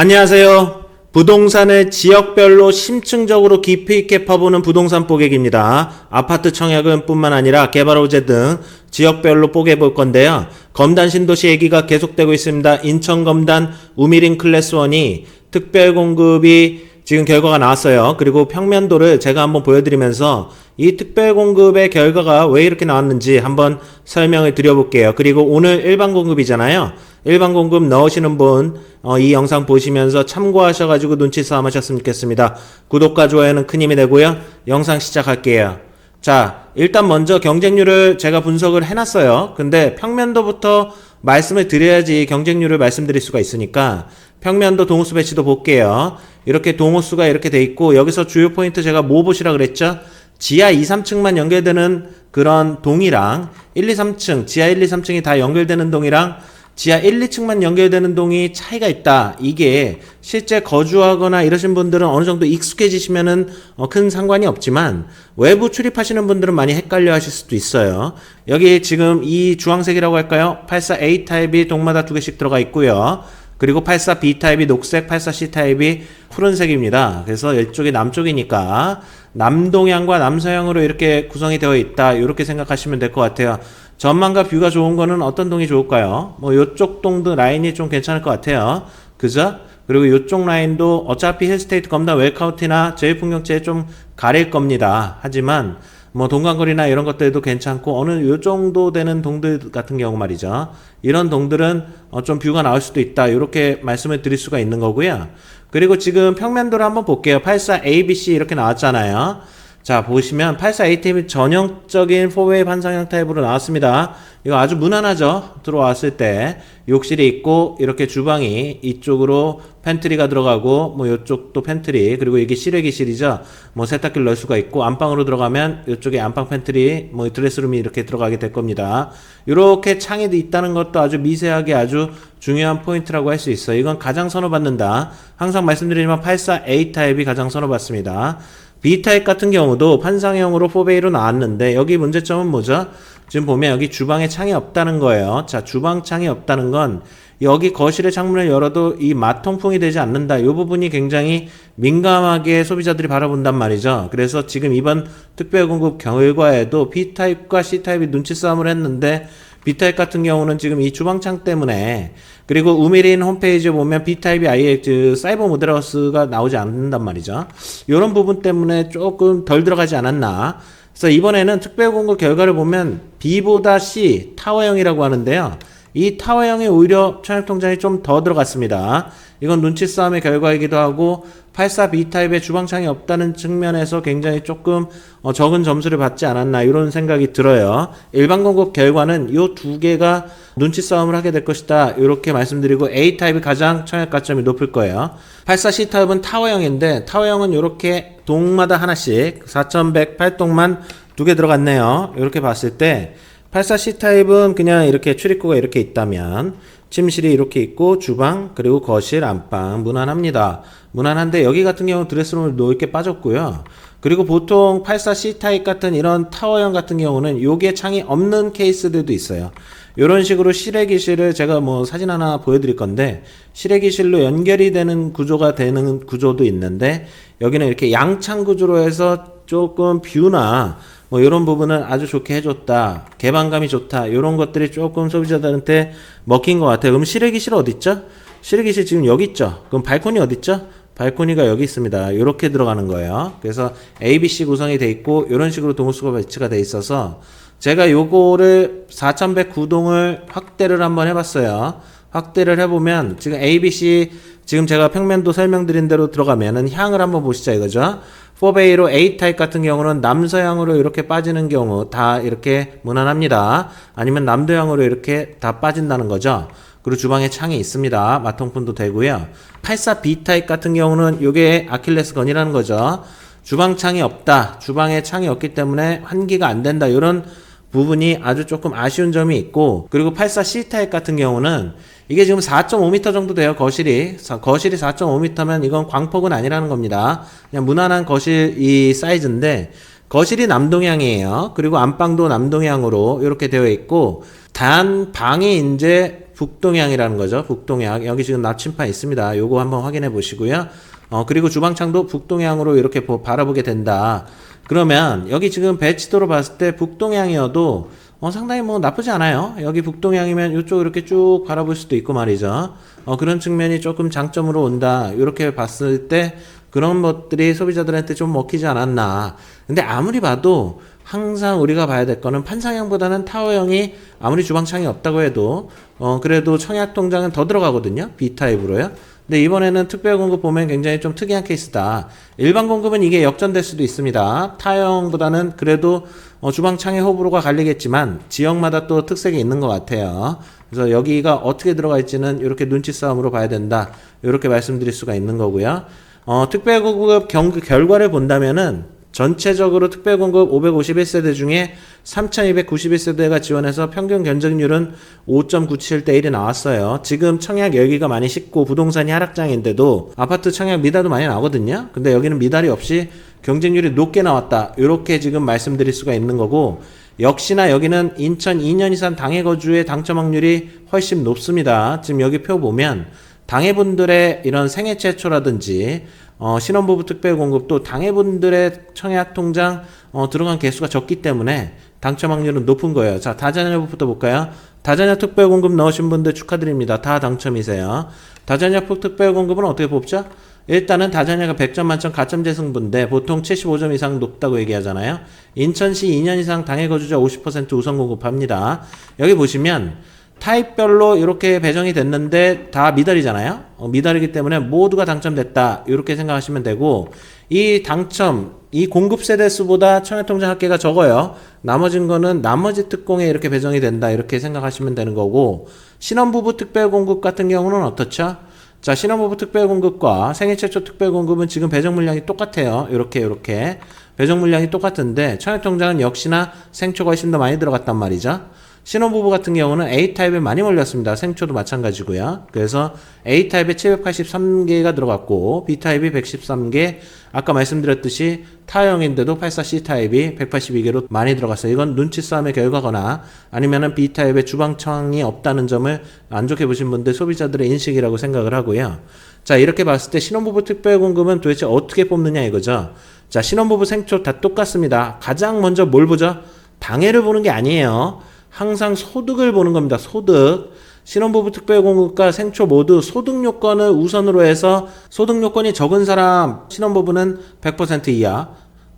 안녕하세요. 부동산을 지역별로 심층적으로 깊이 있게 파보는 부동산 뽀개기입니다. 아파트 청약은 뿐만 아니라 개발 호재 등 지역별로 뽀개볼 건데요. 검단 신도시 얘기가 계속되고 있습니다. 인천 검단 우미린 클래스 1이 특별 공급이 지금 결과가 나왔어요. 그리고 평면도를 제가 한번 보여드리면서 이 특별 공급의 결과가 왜 이렇게 나왔는지 한번 설명을 드려볼게요. 그리고 오늘 일반 공급이잖아요. 일반 공급 넣으시는 분, 어, 이 영상 보시면서 참고하셔가지고 눈치 싸움 하셨으면 좋겠습니다. 구독과 좋아요는 큰 힘이 되고요. 영상 시작할게요. 자, 일단 먼저 경쟁률을 제가 분석을 해놨어요. 근데 평면도부터 말씀을 드려야지 경쟁률을 말씀드릴 수가 있으니까 평면도 동호수 배치도 볼게요. 이렇게 동호수가 이렇게 돼 있고 여기서 주요 포인트 제가 뭐 보시라 그랬죠? 지하 2, 3층만 연결되는 그런 동이랑 1, 2, 3층, 지하 1, 2, 3층이 다 연결되는 동이랑 지하 1, 2층만 연결되는 동이 차이가 있다. 이게 실제 거주하거나 이러신 분들은 어느 정도 익숙해지시면은 어, 큰 상관이 없지만 외부 출입하시는 분들은 많이 헷갈려 하실 수도 있어요. 여기 지금 이 주황색이라고 할까요? 84A 타입이 동마다 두 개씩 들어가 있고요. 그리고 84B 타입이 녹색, 84C 타입이 푸른색입니다. 그래서 이쪽이 남쪽이니까 남동향과 남서향으로 이렇게 구성이 되어 있다. 이렇게 생각하시면 될 것 같아요. 전망과 뷰가 좋은 거는 어떤 동이 좋을까요? 뭐 이쪽 동도 라인이 좀 괜찮을 것 같아요. 그죠? 그리고 이쪽 라인도 어차피 힐스테이트 검단 웰카우티나 제일풍경채에 좀 가릴 겁니다. 하지만 뭐 동강거리나 이런 것들도 괜찮고 어느 요 정도 되는 동들 같은 경우 말이죠. 이런 동들은 어, 좀 뷰가 나올 수도 있다. 이렇게 말씀을 드릴 수가 있는 거고요. 그리고 지금 평면도를 한번 볼게요. 84 ABC 이렇게 나왔잖아요. 자, 보시면 84A 타입이 전형적인 4웨이 반상형 타입으로 나왔습니다. 이거 아주 무난하죠? 들어왔을 때 욕실이 있고 이렇게 주방이 이쪽으로 팬트리가 들어가고 뭐 이쪽도 팬트리 그리고 이게 실외기실이죠. 뭐 세탁기를 넣을 수가 있고 안방으로 들어가면 이쪽에 안방 팬트리 뭐 드레스룸이 이렇게 들어가게 될 겁니다. 이렇게 창이 있다는 것도 아주 미세하게 아주 중요한 포인트라고 할 수 있어요. 이건 가장 선호받는다. 항상 말씀드리지만 84A 타입이 가장 선호받습니다. B타입 같은 경우도 판상형으로 4베이로 나왔는데 여기 문제점은 뭐죠? 지금 보면 여기 주방에 창이 없다는 거예요. 자, 주방 창이 없다는 건 여기 거실의 창문을 열어도 이 마통풍이 되지 않는다. 이 부분이 굉장히 민감하게 소비자들이 바라본단 말이죠. 그래서 지금 이번 특별공급 결과에도 B타입과 C타입이 눈치 싸움을 했는데 B타입 같은 경우는 지금 이 주방창 때문에 그리고 우미린 홈페이지에 보면 B타입이 아예 그 사이버 모델하우스가 나오지 않는단 말이죠. 이런 부분 때문에 조금 덜 들어가지 않았나. 그래서 이번에는 특별 공급 결과를 보면 B보다 C 타워형이라고 하는데요. 이 타워형이 오히려 청약통장이 좀 더 들어갔습니다. 이건 눈치 싸움의 결과이기도 하고 84B 타입의 주방창이 없다는 측면에서 굉장히 조금 어, 적은 점수를 받지 않았나 이런 생각이 들어요. 일반 공급 결과는 이 두 개가 눈치 싸움을 하게 될 것이다. 이렇게 말씀드리고 A 타입이 가장 청약 가점이 높을 거예요. 84C 타입은 타워형인데 타워형은 이렇게 동마다 하나씩 4108동만 두 개 들어갔네요. 이렇게 봤을 때 84C 타입은 그냥 이렇게 출입구가 이렇게 있다면 침실이 이렇게 있고 주방 그리고 거실 안방 무난합니다. 무난한데 여기 같은 경우 드레스룸을 넓게 빠졌고요. 그리고 보통 84C 타입 같은 이런 타워형 같은 경우는 요게 창이 없는 케이스들도 있어요. 이런 식으로 실외기실을 제가 뭐 사진 하나 보여드릴 건데 실외기실로 연결이 되는 구조가 되는 구조도 있는데 여기는 이렇게 양창 구조로 해서 조금 뷰나 뭐 이런 부분은 아주 좋게 해줬다. 개방감이 좋다. 이런 것들이 조금 소비자들한테 먹힌 것 같아요. 그럼 실외기실 어디 있죠? 실외기실 지금 여기 있죠? 그럼 발코니 어디 있죠? 발코니가 여기 있습니다. 이렇게 들어가는 거예요. 그래서 ABC 구성이 돼 있고 이런 식으로 동호수가 배치가 돼 있어서 제가 요거를 4109동을 확대를 한번 해봤어요. 확대를 해보면 지금 ABC 지금 제가 평면도 설명드린 대로 들어가면은 향을 한번 보시죠 이거죠. 4베이로 A 타입 같은 경우는 남서향으로 이렇게 빠지는 경우 다 이렇게 무난합니다. 아니면 남도향으로 이렇게 다 빠진다는 거죠. 그리고 주방에 창이 있습니다. 마통풍도 되고요. 84B 타입 같은 경우는 이게 아킬레스건이라는 거죠. 주방 창이 없다. 주방에 창이 없기 때문에 환기가 안 된다. 이런 부분이 아주 조금 아쉬운 점이 있고 그리고 84C 타입 같은 경우는 이게 지금 4.5m 정도 돼요 거실이 사- 거실이 4.5m면 이건 광폭은 아니라는 겁니다 그냥 무난한 거실 이 사이즈인데 거실이 남동향이에요 그리고 안방도 남동향으로 이렇게 되어 있고 단 방이 이제 북동향이라는 거죠. 북동향. 여기 지금 나침파 있습니다. 요거 한번 확인해 보시고요. 어, 그리고 주방창도 북동향으로 이렇게 보- 바라보게 된다. 그러면 여기 지금 배치도로 봤을 때 북동향이어도 어, 상당히 뭐 나쁘지 않아요. 여기 북동향이면 이쪽 이렇게 쭉 바라볼 수도 있고 말이죠. 어, 그런 측면이 조금 장점으로 온다. 이렇게 봤을 때 그런 것들이 소비자들한테 좀 먹히지 않았나. 근데 아무리 봐도 항상 우리가 봐야 될 거는 판상형보다는 타워형이 아무리 주방창이 없다고 해도 어, 그래도 청약 통장은 더 들어가거든요. B 타입으로요. 근데 이번에는 특별 공급 보면 굉장히 좀 특이한 케이스다. 일반 공급은 이게 역전될 수도 있습니다. 타형보다는 그래도 어, 주방창의 호불호가 갈리겠지만 지역마다 또 특색이 있는 것 같아요. 그래서 여기가 어떻게 들어가 있지는 이렇게 눈치 싸움으로 봐야 된다. 이렇게 말씀드릴 수가 있는 거고요. 어, 특별 공급 경, 결과를 본다면은 전체적으로 특별공급 551세대 중에 3291세대가 지원해서 평균 견적률은 5.97대 1이 나왔어요. 지금 청약 열기가 많이 식고 부동산이 하락장인데도 아파트 청약 미달도 많이 나오거든요. 근데 여기는 미달이 없이 경쟁률이 높게 나왔다. 이렇게 지금 말씀드릴 수가 있는 거고 역시나 여기는 인천 2년 이상 당해 거주의 당첨 확률이 훨씬 높습니다. 지금 여기 표 보면 당해분들의 이런 생애 최초라든지 어, 신혼부부 특별 공급도 당해분들의 청약 통장 어, 들어간 개수가 적기 때문에 당첨 확률은 높은 거예요. 자, 다자녀부터 볼까요? 다자녀 특별 공급 넣으신 분들 축하드립니다. 다 당첨이세요. 다자녀 특별 공급은 어떻게 뽑죠? 일단은 다자녀가 100점 만점 가점 재승부인데 보통 75점 이상 높다고 얘기하잖아요. 인천시 2년 이상 당해 거주자 50% 우선 공급합니다. 여기 보시면 타입별로 이렇게 배정이 됐는데 다 미달이잖아요. 어, 미달이기 때문에 모두가 당첨됐다. 이렇게 생각하시면 되고 이 당첨 이 공급 세대 수보다 청약통장 합계가 적어요. 나머진 거는 나머지 특공에 이렇게 배정이 된다. 이렇게 생각하시면 되는 거고 신혼부부 특별 공급 같은 경우는 어떻죠? 자, 신혼부부 특별 공급과 생애 최초 특별 공급은 지금 배정 물량이 똑같아요. 이렇게 이렇게 배정 물량이 똑같은데 청약통장은 역시나 생초가 훨씬 더 많이 들어갔단 말이죠. 신혼부부 같은 경우는 A타입에 많이 몰렸습니다. 생초도 마찬가지고요. 그래서 A타입에 783개가 들어갔고 B타입이 113개 아까 말씀드렸듯이 타형인데도 84C타입이 182개로 많이 들어갔어요. 이건 눈치 싸움의 결과거나 아니면은 B타입에 주방청이 없다는 점을 안 좋게 보신 분들 소비자들의 인식이라고 생각을 하고요. 자 이렇게 봤을 때 신혼부부 특별공급은 도대체 어떻게 뽑느냐 이거죠. 자 신혼부부 생초 다 똑같습니다. 가장 먼저 뭘 보죠? 당해를 보는 게 아니에요. 항상 소득을 보는 겁니다. 소득. 신혼부부 특별공급과 생초 모두 소득 요건을 우선으로 해서 소득 요건이 적은 사람 신혼부부는 100% 이하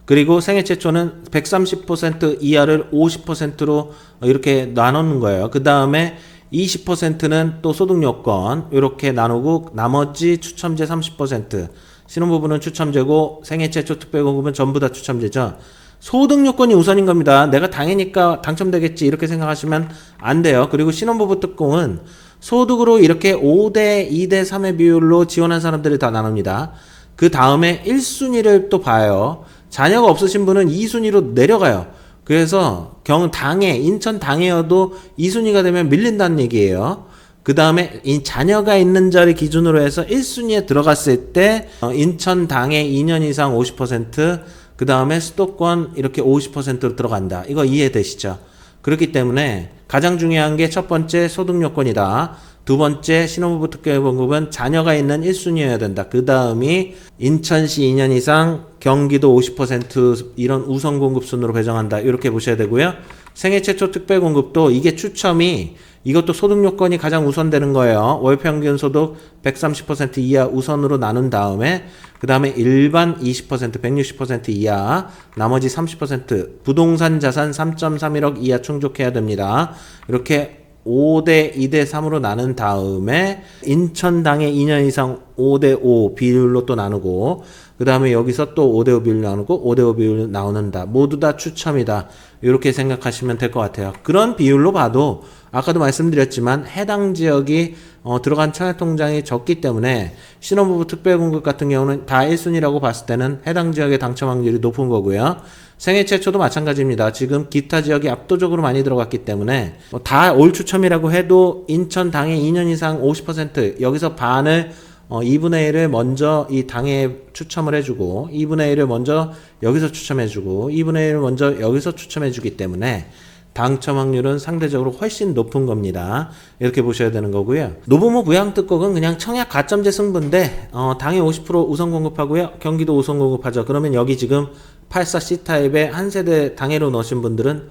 그리고 생애 최초는 130% 이하를 50%로 이렇게 나누는 거예요. 그 다음에 20%는 또 소득 요건 이렇게 나누고 나머지 추첨제 30% 신혼부부는 추첨제고 생애 최초 특별공급은 전부 다 추첨제죠. 소득 요건이 우선인 겁니다. 내가 당이니까 당첨되겠지 이렇게 생각하시면 안 돼요. 그리고 신혼부부 특공은 소득으로 이렇게 5대 2대 3의 비율로 지원한 사람들이 다 나눕니다. 그 다음에 1순위를 또 봐요. 자녀가 없으신 분은 2순위로 내려가요. 그래서 경 당해 인천 당해여도 2순위가 되면 밀린다는 얘기예요. 그 다음에 이 자녀가 있는 자리 기준으로 해서 1순위에 들어갔을 때 어, 인천 당해 2년 이상 50%, 그 다음에 수도권 이렇게 50%로 들어간다. 이거 이해되시죠? 그렇기 때문에 가장 중요한 게 첫 번째 소득 요건이다. 두 번째 신혼부부 특별공급은 자녀가 있는 1순위여야 된다. 그 다음이 인천시 2년 이상 경기도 50% 이런 우선 공급 순으로 배정한다. 이렇게 보셔야 되고요. 생애 최초 특별공급도 이게 추첨이 이것도 소득 요건이 가장 우선되는 거예요. 월 평균 소득 130% 이하 우선으로 나눈 다음에 그 다음에 일반 20% 160% 이하 나머지 30% 부동산 자산 3.31억 이하 충족해야 됩니다. 이렇게 5대 2대 3으로 나눈 다음에 인천당에 2년 이상 5대 5 비율로 또 나누고 그 다음에 여기서 또 5대 5 비율 나누고 5대 5 비율 나오는다. 모두 다 추첨이다. 이렇게 생각하시면 될 것 같아요. 그런 비율로 봐도 아까도 말씀드렸지만 해당 지역이 어, 들어간 청약통장이 적기 때문에 신혼부부 특별공급 같은 경우는 다 1순위라고 봤을 때는 해당 지역의 당첨 확률이 높은 거고요. 생애 최초도 마찬가지입니다. 지금 기타 지역이 압도적으로 많이 들어갔기 때문에 뭐다올 추첨이라고 해도 인천 당에 2년 이상 50% 여기서 반을 어, 2분의 1을 먼저 이 당에 추첨을 해주고 2분의 1을 먼저 여기서 추첨해주고 2분의 1을 먼저 여기서 추첨해주기 때문에 당첨 확률은 상대적으로 훨씬 높은 겁니다. 이렇게 보셔야 되는 거고요. 노부모 부양특곡은 그냥 청약 가점제 승부인데 어, 당해 50% 우선 공급하고요. 경기도 우선 공급하죠. 그러면 여기 지금 84C 타입의 한 세대 당해로 넣으신 분들은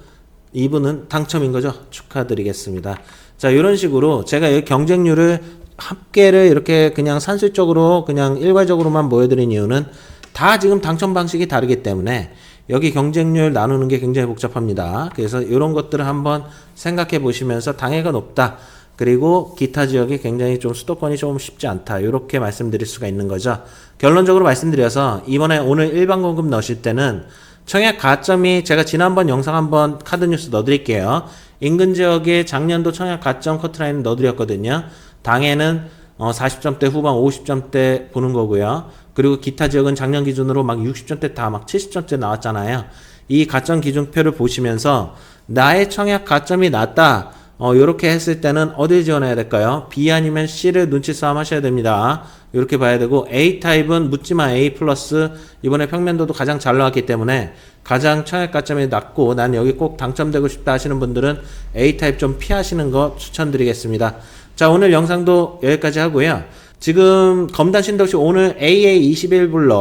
이분은 당첨인 거죠. 축하드리겠습니다. 자, 이런 식으로 제가 여기 경쟁률을 합계를 이렇게 그냥 산술적으로 그냥 일괄적으로만 보여드린 이유는 다 지금 당첨 방식이 다르기 때문에 여기 경쟁률 나누는 게 굉장히 복잡합니다. 그래서 이런 것들을 한번 생각해 보시면서 당해가 높다. 그리고 기타 지역이 굉장히 좀 수도권이 좀 쉽지 않다. 이렇게 말씀드릴 수가 있는 거죠. 결론적으로 말씀드려서 이번에 오늘 일반 공급 넣으실 때는 청약 가점이 제가 지난번 영상 한번 카드 뉴스 넣어드릴게요. 인근 지역에 작년도 청약 가점 커트라인 넣어드렸거든요. 당해는 어 40점대 후반 50점대 보는 거고요. 그리고 기타 지역은 작년 기준으로 막 60점대 다 막 70점대 나왔잖아요. 이 가점 기준표를 보시면서 나의 청약 가점이 낮다. 어, 요렇게 했을 때는 어딜 지원해야 될까요? B 아니면 C를 눈치 싸움 하셔야 됩니다. 이렇게 봐야 되고 A 타입은 묻지마 A 플러스 이번에 평면도도 가장 잘 나왔기 때문에 가장 청약 가점이 낮고 난 여기 꼭 당첨되고 싶다 하시는 분들은 A 타입 좀 피하시는 거 추천드리겠습니다. 자 오늘 영상도 여기까지 하고요. 지금 검단 신도시 오늘 AA 21블럭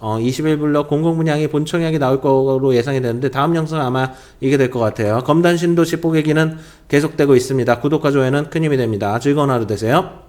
어 21블럭 공공분양이 본청약이 나올 거로 예상이 되는데 다음 영상 은 아마 이게 될 것 같아요. 검단 신도시 뽀개기는 계속되고 있습니다. 구독과 좋아요는 큰 힘이 됩니다. 즐거운 하루 되세요.